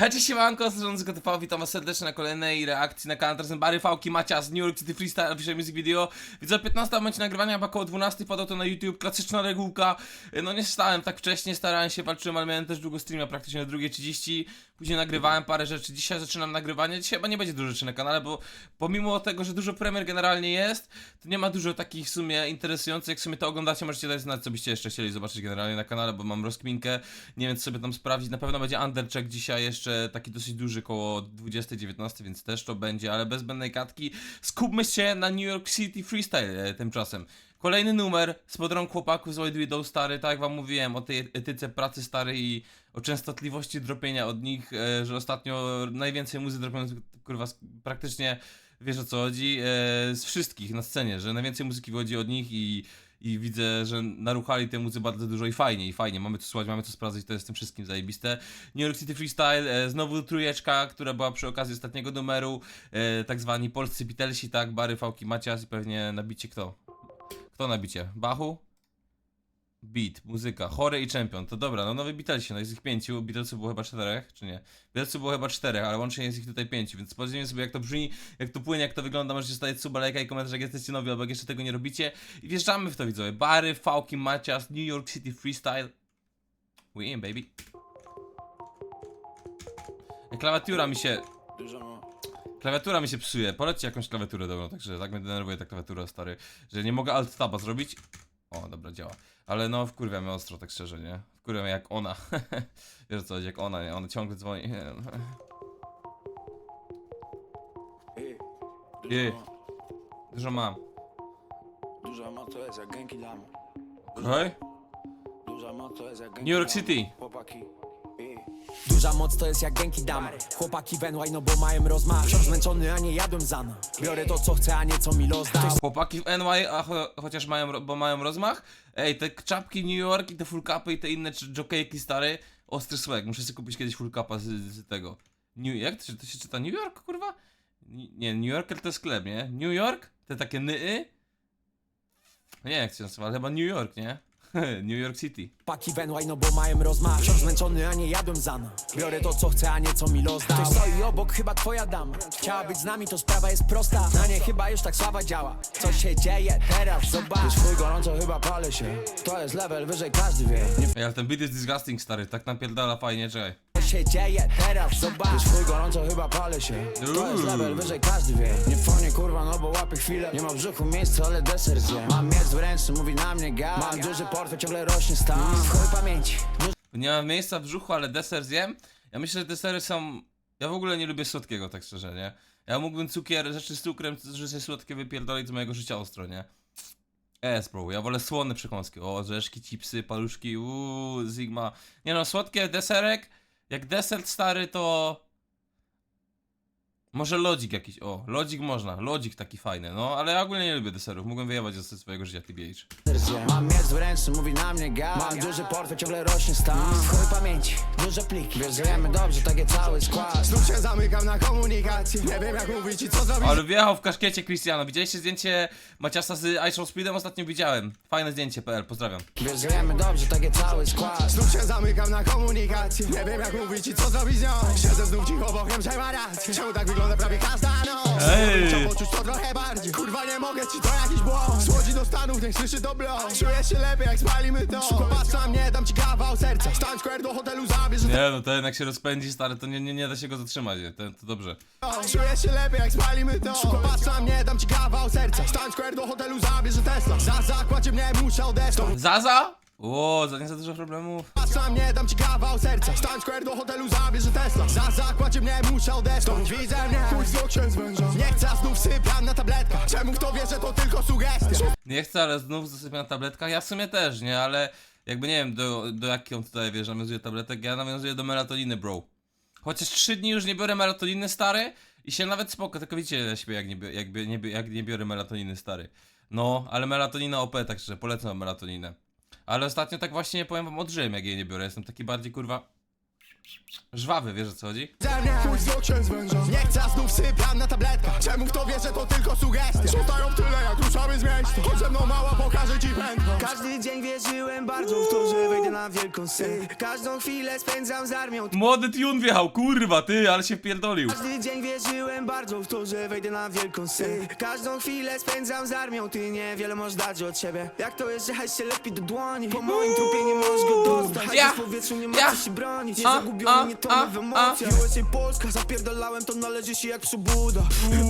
Hej, siemanko, z GTV, witam was serdecznie na kolejnej reakcji na kanał. Bary Fałki, Macia z New York City Freestyle, Official Music Video. Widzę 15 w momencie nagrywania, chyba około 12 podał to na YouTube, klasyczna regułka. No nie stałem tak wcześnie, starałem się, walczyłem, ale miałem też długo streama, praktycznie do 2.30 Później nagrywałem parę rzeczy, dzisiaj zaczynam nagrywanie, dzisiaj chyba nie będzie dużo rzeczy na kanale, bo pomimo tego, że dużo premier generalnie jest To nie ma dużo takich w sumie interesujących, jak w sumie to oglądacie, możecie dać znać, co byście jeszcze chcieli zobaczyć generalnie na kanale, bo mam rozkminkę. Nie wiem, co sobie tam sprawdzić, na pewno będzie undercheck dzisiaj jeszcze taki dosyć duży, koło 20-19, więc też to będzie, ale bez zbędnej katki. Skupmy się na New York City Freestyle e, tymczasem. Kolejny numer z podrąg chłopaków z White Widow stary, tak jak wam mówiłem o tej etyce pracy stary i o częstotliwości dropienia od nich, e, że ostatnio najwięcej muzy dropią kurwa praktycznie wiesz o co chodzi, e, z wszystkich na scenie, że najwięcej muzyki wychodzi od nich i i widzę, że naruchali te muzy bardzo dużo i fajnie, i fajnie. Mamy to słuchać, mamy to sprawdzać, to jest tym wszystkim zajebiste. New York City Freestyle, e, znowu trójeczka, która była przy okazji ostatniego numeru, e, tak zwani polscy Beatlesi, tak, Bary, Fałki, Macias i pewnie nabicie kto? Kto nabicie? Bachu? Beat, muzyka, chory i champion. To dobra, no nowy Beatlesi, no jest ich pięciu, Beatlesów było chyba czterech, czy nie? Beatlesów było chyba czterech, ale łącznie jest ich tutaj pięciu, więc powiedzmy sobie jak to brzmi, jak to płynie, jak to wygląda, możecie zostawić suba, lajka i komentarz, jak jesteście nowi, albo jak jeszcze tego nie robicie. I wjeżdżamy w to widzowie. Bary, Fałki, Macias, New York City Freestyle. We in, baby. Klawiatura mi się... Klawiatura mi się psuje. Polećcie jakąś klawiaturę dobrą, także tak mnie denerwuje ta klawiatura, stary. Że nie mogę alt taba zrobić. O, dobra, działa. Ale no, wkurwia mnie ostro, tak szczerze, nie? Wkurwia mnie jak ona. Wiesz co jak ona, nie? Ona ciągle dzwoni. Jej. Dużo mam. Duża moc to jest jak Genki Dama Okej? Duża moc to jest jak Genki New York. City. Chłopaki Ej. Duża moc to jest jak Genki Dama Chłopaki NY no bo mają rozmach Wciąż zmęczony, a nie jadłem zano Biorę to co chcę, a nie co mi los dał Chłopaki w NY, a cho chociaż mają, bo mają rozmach. Ej, te czapki New York i te full capy i te inne czy- jockeyki stary. Ostry swag. Muszę sobie kupić kiedyś full capa z, z tego. New, jak to się, to się czyta? New York, kurwa? Ni- Nie, New Yorker to sklep, nie? New York? Te takie ny Nie wiem jak to się nazywa, ale chyba New York, nie? New York City. NY no bo mają rozmach. Wciąż zmęczony, a nie jadłem Biorę to co chcę, a nie co mi los dał Ktoś stoi obok, chyba twoja dama. Chciała być z nami, to sprawa jest prosta. Na nie chyba już tak działa. Co się dzieje teraz, zobacz. Chuj gorąco, chyba palę się. To jest level wyżej, każdy wie. Nie Ej, ale ten beat jest disgusting, stary. Tak napierdala fajnie, czekaj. Się dzieje teraz, zobacz chuj gorąco, chyba palę się To jest level wyżej, każdy wie Nie fajnie kurwa, no bo łapy chwilę Nie ma w brzuchu miejsca, ale deser zje Mam miecz w ręce, mówi na mnie gaz Mam duży portfel, ciągle rośnie stan W chuj pamięci Nie mam miejsca w brzuchu, ale deser zjem. Ja myślę, że desery są. Ja w ogóle nie lubię słodkiego, tak szczerze, nie? Ja mógłbym cukier, rzeczy z cukrem, rzeczy słodkie wypierdolić z mojego życia ostro, nie? Es, bro, ja wolę słone przekąski. O, orzeszki, chipsy, paluszki, uuu, Sigma. Nie no, słodkie, deserek. Jak deser stary, to... Może lodzik jakiś, o, lodzik można, lodzik taki fajny, no, ale ja ogólnie nie lubię deserów, mógłbym wyjebać ze swojego życia, TBH. zje Mam miecz w ręce, mówi na mnie gaz. Mam duży portfel, ciągle rośnie stan. W chuj pamięci, duże pliki. Wiesz, żyjemy dobrze, takie cały skład. Znów się zamykam na komunikacji. Nie wiem jak mówić i co zrobić. Ale wjechał w kaszkiecie Cristiano. Widzieliście zdjęcie Maciasa z Ice Speedem? Ostatnio widziałem. Fajne zdjęcie, PL, pozdrawiam. Wiesz, żyjemy dobrze, takie cały skład. Znów się zamykam na komunikacji. Nie wiem jak mówić i co zrobić z nią. Siedzę znów cicho, bo wiem, że ma rację. Czemu tak wygląda prawie każda noc. Ej! Poczuć to trochę bardziej. Kurwa nie mogę ci, to jakiś błąd. Słodzi do Stanów, niech słyszy to blok Czuję się lepiej jak spalimy to. Popatrz na mnie, dam ci kawał serca. Stan Square do hotelu zabierz Nie no, to jednak się rozpędzi, stary, to nie, nie, nie da się go zatrzymać, nie? To, to dobrze. Czuję się lepiej jak spalimy to. Popatrz na mnie, dam ci kawał serca. Stan Square do hotelu zabierz Tesla. Za zakładzie mnie muszę odesłać. Zaza? O, za nie za dużo problemów. Na mnie, dam ci kawał serca Stań Square do hotelu, zabierze Tesla Za zakładzie mnie muszę odesłać Widzę mnie, mój wzrok się zwęża Nie chcę, a znów sypiam na tabletkach Czemu kto wie, że to tylko sugestia Nie chcę, ale znów zasypiam na tabletkach. Ja w sumie też, nie? Ale jakby nie wiem, do, do jakiej on tutaj, wiesz, nawiązuje tabletek. Ja nawiązuję do melatoniny, bro. Chociaż trzy dni już nie biorę melatoniny, stary. I się nawet spoko, tylko widzicie, ja śpię, jak nie, bi- jakby nie, bi- jak nie biorę melatoniny, stary. No, ale melatonina OP, tak szczerze, polecam melatoninę. Ale ostatnio tak właśnie powiem wam odżyłem, jak jej nie biorę. Jestem taki bardziej, kurwa... Żwawy, wiesz o co chodzi? Ze mnie z się zwęża Nie chcę znów sypiam na tabletkach. Czemu kto wie, że to tylko sugestia? Rzucają tyle jak ruszamy z miejsca Chodź ze mną mała, pokażę ci prędko Każdy dzień wierzyłem bardzo w to, że wejdę na wielką scenę Każdą chwilę spędzam z armią. Młody Tune wjechał, kurwa, ty, ale się wpierdolił. Każdy dzień wierzyłem bardzo w to, że wejdę na wielką scenę Każdą chwilę spędzam z armią Ty niewiele możesz dać od siebie. Jak to jest, że hajs się lepi do dłoni? Po moim trupie nie możesz go dostać. Ja. jest w powietrzu, nie ma Ja. A, zagubiony, a, nie a, tonę w emocjach USA Polska, zapierdalałem to należy się jak przybuda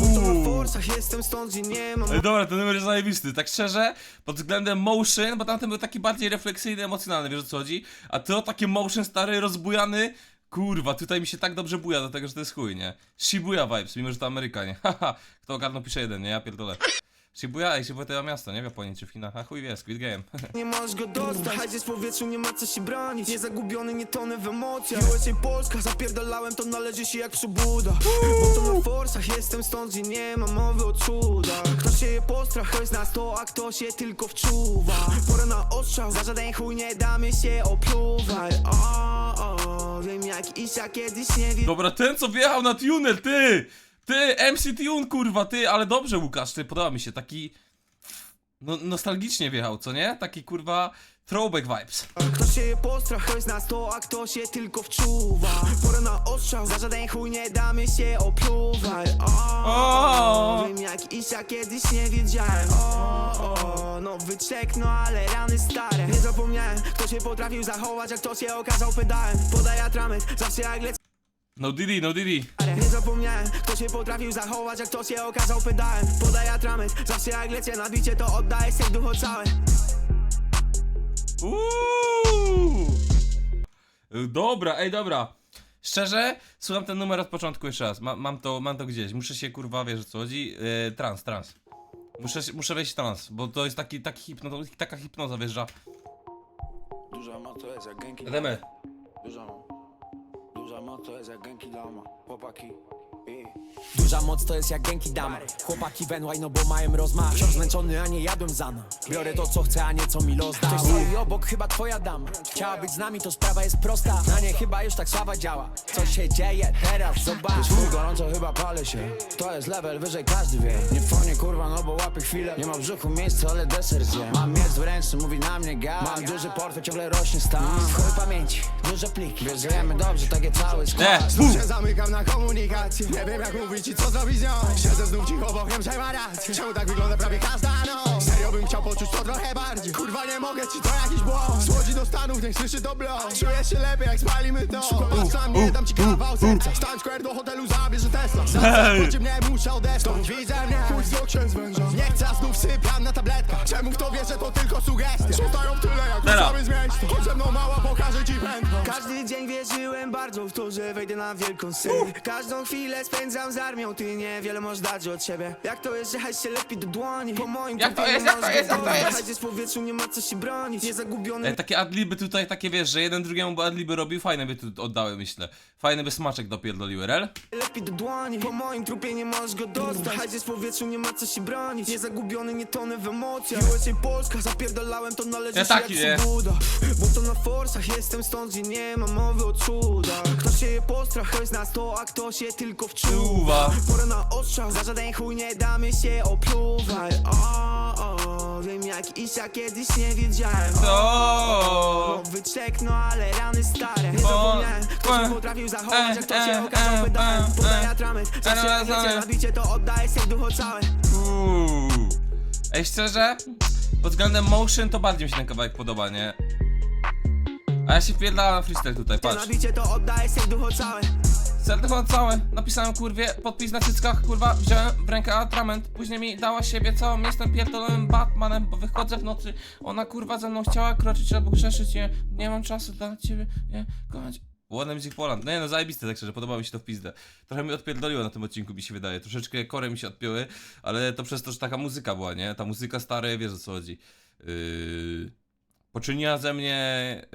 Bo to na forsach, jestem stąd, gdzie nie mam Ej, dobra, ten numer jest zajebisty. Tak szczerze, pod względem motion, bo tamten był taki bardziej refleksyjny, emocjonalny, wiesz o co chodzi? A to takie motion stary, rozbujany. Kurwa, tutaj mi się tak dobrze buja, dlatego że to jest chuj, nie? Shibuya vibes, mimo że to Ameryka, nie? Haha, kto ogarnął pisze jeden, nie? Ja pierdolę. Shibuya, ej, Shibuya to ja miasto, nie? W Japonii czy w Chinach, a chuj wie, Squid Game. Nie możesz go dostać. Jest w powietrzu, nie ma co się bronić. Nie zagubiony, nie tonę w emocjach. USA Polska, zapierdalałem to należy się jak przybuda. Bo to na forsach, jestem stąd, gdzie nie ma mowy o cudach. Kto się je postrach, to jest nas to, a kto się tylko wczuwa. Pora na ostrzał, za żaden chuj nie damy się opluwać. O, o, Wiem jak iść, a kiedyś nie wiem. Dobra, ten co wjechał na tuner, ty! Ty, MC Tune, kurwa, ty, ale dobrze, Łukasz, ty, podoba mi się, taki... No, nostalgicznie wjechał, co nie? Taki, kurwa, throwback vibes. Kto się je postrach, to jest nas to, a kto się tylko wczuwa Pora na ostrzał, za żaden chuj nie damy się opluwać o, O. Wiem jak iść, a kiedyś nie wiedziałem o, o, Nowy czek, no ale rany stare Nie zapomniałem, kto się potrafił zachować, jak kto się okazał pedałem Podaj atrament, zawsze jak lecę No Didi, no Didi. Nie zapomniałem, kto się potrafił zachować, jak kto się okazał pedałem Podaj atrament, zawsze jak lecę na bicie, to oddaję serducho całe Uuu. Dobra, ej, dobra. Szczerze, słucham ten numer od początku jeszcze raz. Ma, mam, to, mam to gdzieś. Muszę się kurwa, wiesz o co chodzi? E, trans, trans. Muszę, się- muszę wejść w trans, bo to jest taki, taki hipno, taka hipnoza wjeżdża. Duża moc to jest jak Jedziemy. Duża moc Duża moc to jest jak genki dama Chłopaki i Duża moc to jest jak genki dama Chłopaki wędłaj, no bo mają rozmach. Wciąż zmęczony, a nie jadłem zano Biorę to co chcę, a nie co mi los dał Ktoś stoi obok, chyba twoja dama. Chciała być z nami, to sprawa jest prosta. Na nie chyba już tak sława działa. Co się dzieje teraz, zobacz. Jest full gorąco, chyba palę się. To jest level, wyżej każdy wie. Nie fonie kurwa, no bo łapy chwilę. Nie ma w brzuchu miejsca, ale deser zje. Mam miecz w ręce, mówi na mnie gaz Mam duży portfel, ciągle rośnie stan. W chuj pamięci, duże pliki. Wiesz, żyjemy dobrze, takie cały skład. fu. się zamykam na komunikację Nie wiem jak mówić i co zrobić z nią. Siedzę znów cicho, bo wiem, że ma rację. Czemu tak wygląda prawie każda noc? Serio bym chciał poczuć to trochę bardziej. Kurwa nie mogę ci, to jakiś błąd. Słodzi do Stanów, niech słyszy to blok Czuję się lepiej jak spalimy to. Patrz na mnie, dam ci kawał serca Stań square do hotelu, zabierze Tesla. Zachodzie mnie muszę odesłać Widzę mnie, chuj z się zwęża Nie chcę, znów sypiam na tabletkach. Czemu kto wie, że to tylko sugestia? Rzucają tyle jak ruszamy z miejsca Chodź ze mną mała, prędko Każdy dzień wierzyłem bardzo w to, że wejdę na wielką scenę. Każdą chwilę spędzam z armią, ty niewiele możesz dać od siebie. Jak to jest, że hajs się lepi do dłoni? Po moim Jak to trupie jest, jak to jest, jak to jest? Hajs jest w powietrzu, nie ma co się bronić. Nie zagubiony, E, takie adliby tutaj, takie wiesz, że jeden drugiemu by adliby robił, fajne by tu oddały, myślę. Fajny by smaczek dopierdoliły, rel? lepi do dłoni. Po moim trupie nie możesz go dostać. Hajs jest w powietrzu, nie ma co się bronić. Nie zagubiony, nie tonę w emocjach. USA Polska, zapierdalałem to należy Ja się taki, jak nie? przybuda Bo to na forsach, jestem stąd, gdzie nie ma mowy o cudach. Kto się je postrach, to jest nas to, a kto się tylko wczuwa. Czuwa. Pora na ostrzał, za żaden chuj nie damy się opluwać. O, o, Wiem jak iść, a kiedyś nie wiedziałem. To. Nowy czek, no ale rany stare. Nie zapomniałem, kto się potrafił zachować, jak kto się okazał pedałem Podaj atrament, zawsze jak lecie na bicie, to oddaję serducho całe. Uuu. Ej, szczerze, pod względem motion to bardziej mi się ten kawałek podoba, nie? A ja się wpierdala na freestyle tutaj, patrz. bicie, to oddaję serducho całe Serdecho całe, napisałem kurwie, podpis na cyckach, kurwa, wziąłem w rękę atrament, później mi dała siebie całą, jestem pierdolonym Batmanem, bo wychodzę w nocy, ona kurwa ze mną chciała kroczyć albo grzeszyć, nie, nie mam czasu dla ciebie, nie, kochać. Ładny Music Poland, no nie no zajebiste tak szczerze, podobało mi się to w pizdę. Trochę mi odpierdoliło na tym odcinku mi się wydaje, troszeczkę kory mi się odpięły, ale to przez to, że taka muzyka była, nie, ta muzyka stara, wiesz o co chodzi. Yy... Poczyniła ze mnie,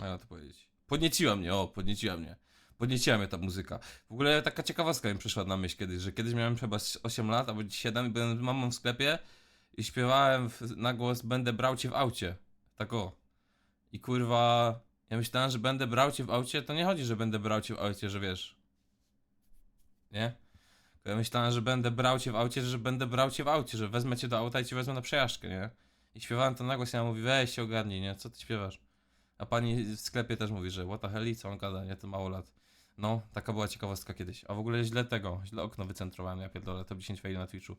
yy... jak to powiedzieć, podnieciła mnie, o, podnieciła mnie. Podnieciła mnie ta muzyka. W ogóle taka ciekawostka mi przyszła na myśl kiedyś, że kiedyś miałem chyba z 8 lat albo 7 i byłem z mamą w sklepie i śpiewałem w, na głos Będę brał cię w aucie. Tak o. I kurwa Ja myślałem, że będę brał cię w aucie, to nie chodzi, że będę brał cię w aucie, że wiesz. Nie? Ja myślałem, że będę brał cię w aucie, że będę brał cię w aucie, że wezmę cię do auta i cię wezmę na przejażdżkę, nie? I śpiewałem to na głos i ona mówi, weź się ogarnij, nie? Co ty śpiewasz? A pani w sklepie też mówi, że what the hell, co on gada, nie? To mało lat. No, taka była ciekawostka kiedyś. A w ogóle źle tego, źle okno wycentrowałem, ja pierdolę, to 10 faili na Twitchu.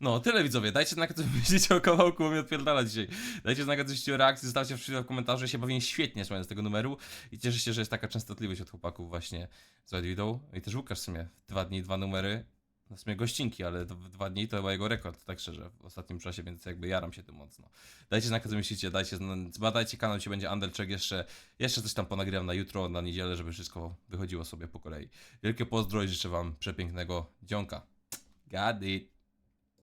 No, tyle widzowie, dajcie znaka, co myślicie o kawałku, mnie odpierdala dzisiaj. Dajcie znaka, co myślicie o reakcji, zostawcie w komentarzu, ja się bawię świetnie słuchając tego numeru i cieszę się, że jest taka częstotliwość od chłopaków właśnie z Widow. I też Łukasz w sumie, dwa dni, dwa numery, no w sumie gościnki, ale dwa dni to chyba jego rekord, tak szczerze, w ostatnim czasie, więc jakby jaram się tym mocno. Dajcie znaka, co myślicie, dajcie, zbadajcie kanał, czy będzie Andelczek jeszcze, jeszcze coś tam ponagrywam na jutro, na niedzielę, żeby wszystko wychodziło sobie po kolei. Wielkie pozdro i życzę wam przepięknego dzionka. Got it.